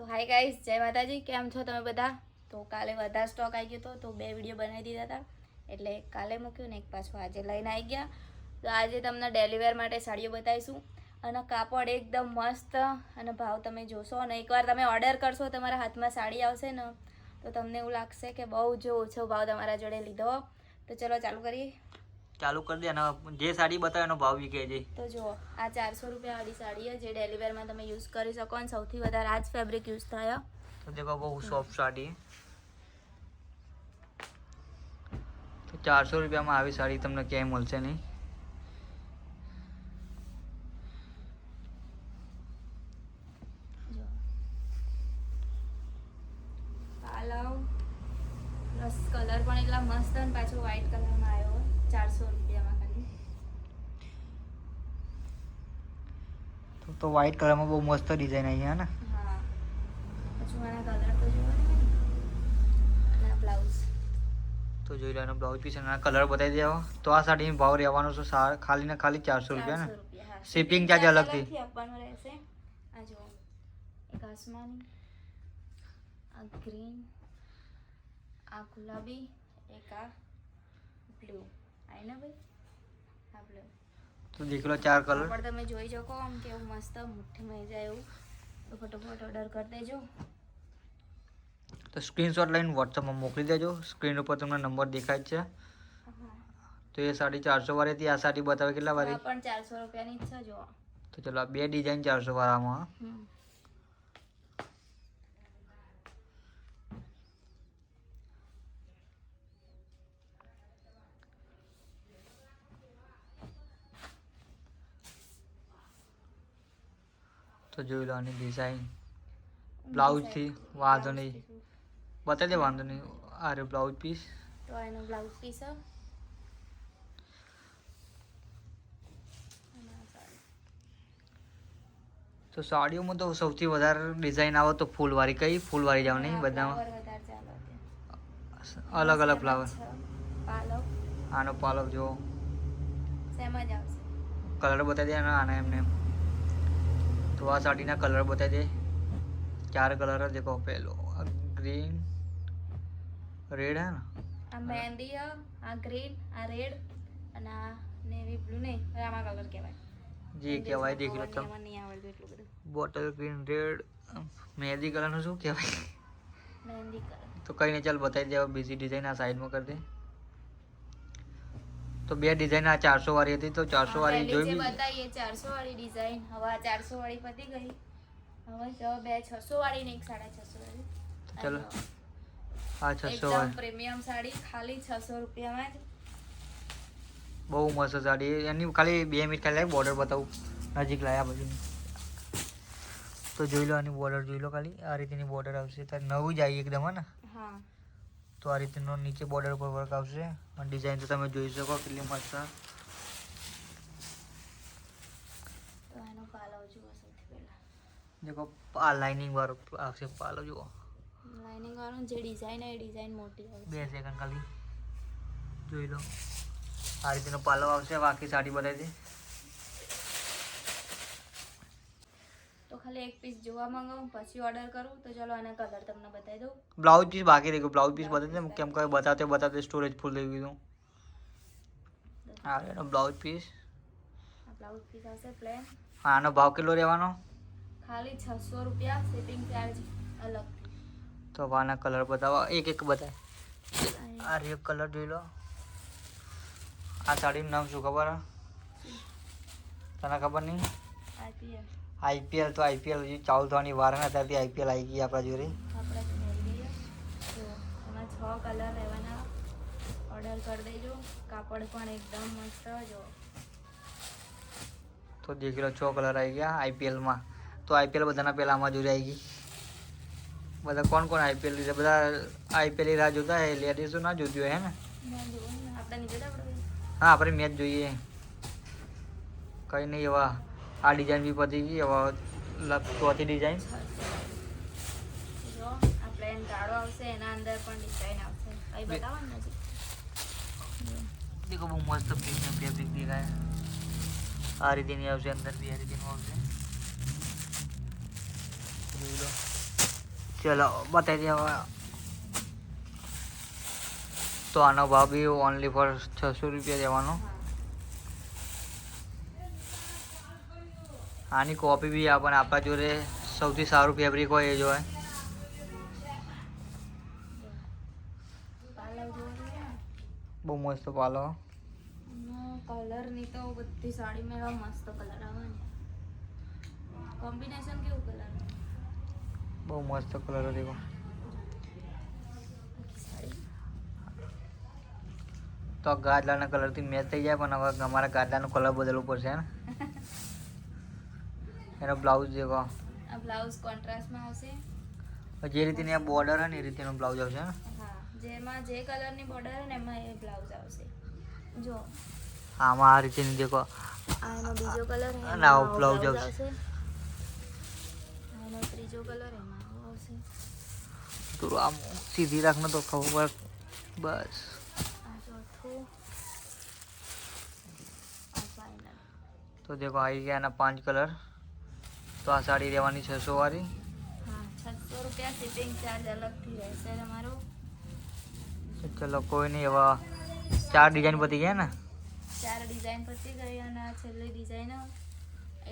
તો hi guys જય માતાજી, કેમ છો તમે બધા? તો કાલે વધારે સ્ટોક આવી ગયો હતો તો બે વીડિયો બનાવી દીધા હતા. એટલે કાલે મૂક્યું ને એક પાછું આજે લઈને આવી ગયા. તો આજે તમને ડેલિવર માટે સાડીઓ બતાવીશું. અને કાપડ એકદમ મસ્ત અને ભાવ તમે જોશો અને એકવાર તમે ઓર્ડર કરશો, તમારા હાથમાં સાડી આવશે ને, તો તમને એવું લાગશે કે બહુ જ ઓછો ભાવ તમારા જોડે લીધો. તો ચલો ચાલુ કરીએ. ચાલુ કરી દે અને જે સાડી બતાવે એનો ભાવ બી કહેજે તો જુઓ આ ચારસો રૂપિયાવાળી સાડી છે જે ડેલીવેરમાં તમે યુઝ કરી શકો અને સૌથી વધારે આ જ ફેબ્રિક યુઝ થાય તો દેખો બહુ સોફ્ટ સાડી. તો ચારસો રૂપિયામાં આવી સાડી તમને ક્યાંય મળશે નહીં. કલર પણ એટલા મસ્ત અને પાછો વ્હાઈટ કલરમાં આવ્યો ચારસો રૂપિયામાં ખાલી. તો તો વ્હાઈટ કલરમાં બહુ મસ્ત ડિઝાઇન આવી ને? હા. પછી આના કલર તો જોવો ને બ્લાઉઝ તો જોઈ લેવાનો બ્લાઉઝ પીસ અને કલર બતાવી દેવો તો આ સાડીનો ભાવ રહેવાનો છે ખાલી ને ખાલી ચારસો રૂપિયા ને? શિપિંગ ચાર્જ અલગથી. આપવાનો રહેશે. આ જો એક આસમાની આ ગ્રીન આ ગુલાબી એક આ બ્લુ ભાઈ? તો દેખલો ચાર કલર પણ તમે જોઈ શકો આમ કેવું મસ્ત મુઠ્ઠીમાં જાય એવું. તો ફટોફટ ઓર્ડર કરી દેજો. તો સ્ક્રીનશોટ લઈને વોટ્સઅપમાં મોકલી દેજો. સ્ક્રીન ઉપર તમને નંબર દેખાય છે. તો એ સાડી ચારસો વાળી હતી આ સાડી બતાવે કેટલા વાળી? પણ ચારસો રૂપિયાની જ છે જો તો ચલો બે ડિઝાઇન ચારસો વાળામાં. તો જોઈ લો આની ડિઝાઇન બ્લાઉઝથી વાંધો નહીં. બતાવી દે વાંધો નહીં. આ રહ્યો બ્લાઉઝ પીસ તો એનો બ્લાઉઝ પીસ તો સાડીઓમાં તો સૌથી વધારે ડિઝાઇન આવે તો ફૂલવાળી. કઈ ફૂલવાળી જાવ નહીં બધામાં. અલગ અલગ ફ્લાવર આનો પાલવ જો. કલર બતાવી દે આના એમને એમ. તો આ સાડીના કલર બતાવી દે. ચાર કલર જ દેખો. પહેલો ગ્રીન રેડ હે ને? આ મહેંદી આ ગ્રીન આ રેડ અને આ નેવી બ્લુ નહીં રામા કલર કહેવાય. જે કહેવાય દેખ લો તમે નહીં આવડતું એટલું બધું. બોટલ ગ્રીન રેડ મહેંદી કલરનું શું કહેવાય? મહેંદી કલર તો કઈ નહીં ચાલ બતાવી દે બીજી ડિઝાઇન આ સાઈડમાં કરી દે. તો બે ડિઝાઇન આ ચારસો વાળી હતી તો ચારસો વાળી જોઈ બતાવીએ ચારસો વાળી ડિઝાઇન હવે આ ચારસો વાળી પતી ગઈ. હવે જો બે છસો વાળી ને એક સાડા છસો વાળી. ચલો. આ છસો વાળી. પ્રીમિયમ સાડી ખાલી છસો રૂપિયામાં જ. બહુ મસ્ત સાડી. એની ખાલી બે મિનિટ ખાલી બોર્ડર બતાવું. નજીક લાયા બધું તો જોઈ લો આની બોર્ડર જોઈ લો ખાલી. આ રીતેની બોર્ડર આવશે. તો નવું જ આવી એકદમ ને? હા. તો આ રીતનો નીચે બોર્ડર પર વર્ક આવશે. ડિઝાઇન તો તમે જોઈ શકો કેટલી મસ્ત. દેખો આ લાઇનિંગ વાળો આવશે પાલો જુઓ. લાઇનિંગ વાળો જે ડિઝાઇન એ ડિઝાઇન મોટી આવશે બે સેકન્ડ ખાલી. જોઈ લો. આ રીતેનો પાલો આવશે બાકી સાડી બતાવી તો ખાલી એક પીસ જોવા માંગાવું પછી ઓર્ડર કરું. તો ચલો આના કલર તમને બતાવી દઉં. બ્લાઉઝ પીસ બાકી રહી ગયું બ્લાઉઝ પીસ બતાવી દે કેમ કે બતાવતે બતાવતે સ્ટોરેજ ફૂલ થઈ ગયું આ એનો બ્લાઉઝ પીસ આ બ્લાઉઝ પીસ આવશે પ્લેન આનો ભાવ કેટલો રહેવાનો? ખાલી છસો રૂપિયા શિપિંગ ચાર્જ અલગ. તો હવે આના કલર બતાવો. એક એક બતાય. આ રેડ કલર જોઈ લો. આ સાડીનું નામ શું ખબર? હે? તને ખબર નહીં? આઈપીએલ આઈપીએલ તો આઈપીએલ હજી ચાલુ થવાની વાર ના ત્યારથી આઈપીએલ આવી ગઈ આપણા જોડે. છ કલર રહેવાના. ઓર્ડર કરી દેજો. કાપડ પણ એકદમ મસ્ત જો. તો દેખી લો છ કલર આવી ગયા આઈપીએલમાં તો આઈપીએલ બધાના પહેલા આમાં જોડે આવી ગઈ. બધા કોણ કોણ આઈપીએલ લીધે? બધા આઈપીએલ રાહ જોતા હોય લેડીઝો ના જોતી હોય હે ને? હા આપણે મેચ જોઈએ. કઈ નહીં એવા. આ ડિઝાઇન બી પતી ગઈ હવે ચોથી ડિઝાઇન આ પ્લેન આવશે એના અંદર પણ ડિઝાઇન આવશે. કઈ બે- બતાવો દેખો બહુ મસ્ત પ્રીમિયમ ફેબ્રિક દેખાય. આ રીતેની આવશે અંદર બી આ રીતેનું આવશે. ચલો બતાવી દે હવે. તો આનો ભાવ બી ઓનલી ફોર છસો રૂપિયા દેવાનો હા આની કોપી બી આપણને આપણા જોડે સૌથી સારું ફેબ્રિક હોય એ જ હોય. બહુ મસ્ત પાલો કલરની તો બધી સાડીમાં એવા મસ્ત કલર આવે ને. કોમ્બિનેશન કેવું કલર બહુ મસ્ત કલર દેખો તો ગાદલાના કલરથી મેચ થઈ જાય પણ હવે અમારા ગાદલાનો કલર બદલવો પડશે ને? એનો બ્લાઉઝ જેવો આ બ્લાઉઝ કોન્ટ્રાસ્ટમાં આવશે. જે રીતેની આ બોર્ડર હોય ને એ રીતેનો બ્લાઉઝ આવશે હા જેમાં જે કલરની બોર્ડર હોય ને એમાં એ બ્લાઉઝ આવશે. જો. આમાં આ રીતેની દેખો આનો બીજો કલર ના આવો બ્લાઉઝ આવશે. આનો ત્રીજો કલર એમાં આવશે. તો આમ સીધી રાખને તો ખબર. બસ. આ ચોથું. આ ફાઇનલ તો દેખો આવી ગયા એના પાંચ કલર. તો આ સાડી રહેવાની છસો વાળી હા છસો રૂપિયા શિપિંગ ચાર્જ અલગથી રહેશે તમારો. તો ચલો કોઈ નહીં એવા ચાર ડિઝાઇન પતી ગયા ને? ચાર ડિઝાઇન પતી ગઈ અને આ છેલ્લી ડિઝાઇન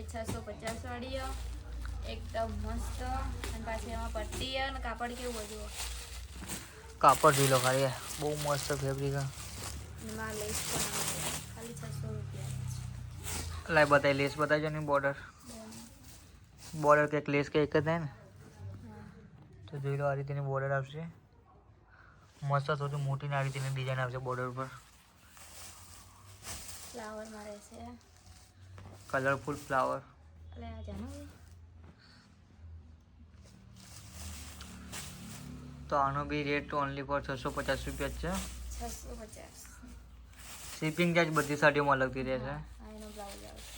એ છસો પચાસ વાળી હો. એકદમ મસ્ત. અને પાછી એમાં પટ્ટી હે અને કાપડ કેવું બધું કાપડ જોઈ લો ખાલી બહુ મસ્ત ફેબ્રિક એમાં લેસ પણ આવે ખાલી છસો રૂપિયા. લાઈ બતાવી લેસ બતાવજો ને બોર્ડર બોર્ડર કંઈક લેસ કંઈક જ થાય ને? તો જોઈ લો આ રીતેની બોર્ડર આવશે. મસ્ત સૌથી મોટી ને આ રીતેની ડિઝાઇન આવશે બોર્ડર પર ફ્લાવરમાં રહેશે. Colourful flower? તો આનો બી રેટ ઓનલી ફોર છસો પચાસ રૂપિયા જ છે. છસો પચાસ. શિપિંગ ચાર્જ બધી સાડીઓમાં અલગથી રહેશે આ બ્લાઉઝ આવશે.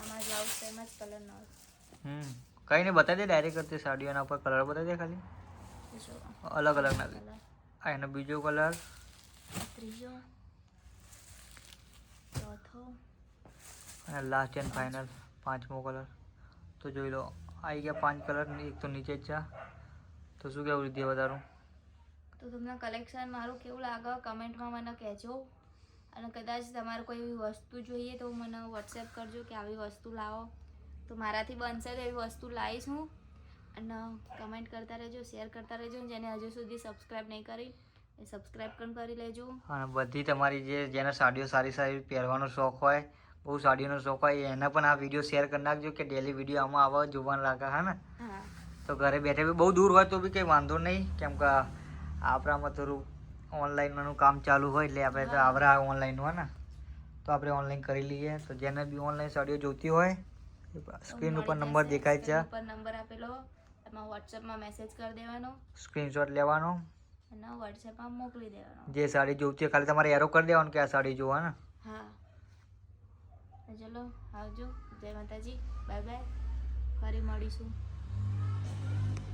આમાં બ્લાઉઝ સેમ જ કલરનો આવશે. હમ. કંઈ નહીં બતાવી દે ડાયરેક્ટ કરતી સાડીઓના ઉપર કલર બતાવી દે ખાલી. અલગ અલગ ના આ એનો બીજો કલર ત્રીજો. ચોથો. અને લાસ્ટ એન્ડ ફાઇનલ પાંચમો કલર તો જોઈ લો આવી ગયા પાંચ કલર એક તો નીચે જ છે તો શું કેવું રીતે વધારું? તો તમને કલેક્શન મારું કેવું લાગે? કમેન્ટમાં મને કહેજો. અને કદાચ તમારે કોઈ એવી વસ્તુ જોઈએ તો મને વોટ્સએપ કરજો કે આવી વસ્તુ લાવો. તો મારાથી બનશે તો એવી વસ્તુ લાવીશ હું. અને કમેન્ટ કરતા રહેજો શેર કરતા રહેજો જેને હજુ સુધી સબસ્ક્રાઈબ નહીં કરી એ સબસ્ક્રાઈબ પણ કરી લેજો. અને બધી તમારી જે જેને સાડીઓ સારી સારી પહેરવાનો શોખ હોય બહુ સાડીઓનો શોખ હોય એને પણ આ વીડિયો શેર કરી નાખજો કે ડેલી વીડિયો આમાં આવા જોવાનું લાગે હા ને? તો ઘરે બેઠે બી બહુ દૂર હોય તો બી કંઈ વાંધો નહીં કેમ કે આપણામાં થોડું ઓનલાઈનનું કામ ચાલુ હોય એટલે આપણે તો આવરા ઓનલાઈન હોય ને? તો આપણે ઓનલાઈન કરી લઈએ તો જેને બી ઓનલાઈન સાડીઓ જોઈતી હોય સ્ક્રીન ઉપર નંબર દેખાય છે. ઉપર નંબર આપેલો. એમાં વોટ્સએપમાં મેસેજ કરી દેવાનો. સ્ક્રીનશોટ લેવાનો. અને વોટ્સએપમાં મોકલી દેવાનો. જે સાડી હોય ખાલી તમારે એરો કરી દેવાનું કે આ સાડી જોવા ને? હા. ચલો આવજો. જય માતાજી. બાય બાય ફરી મળીશું.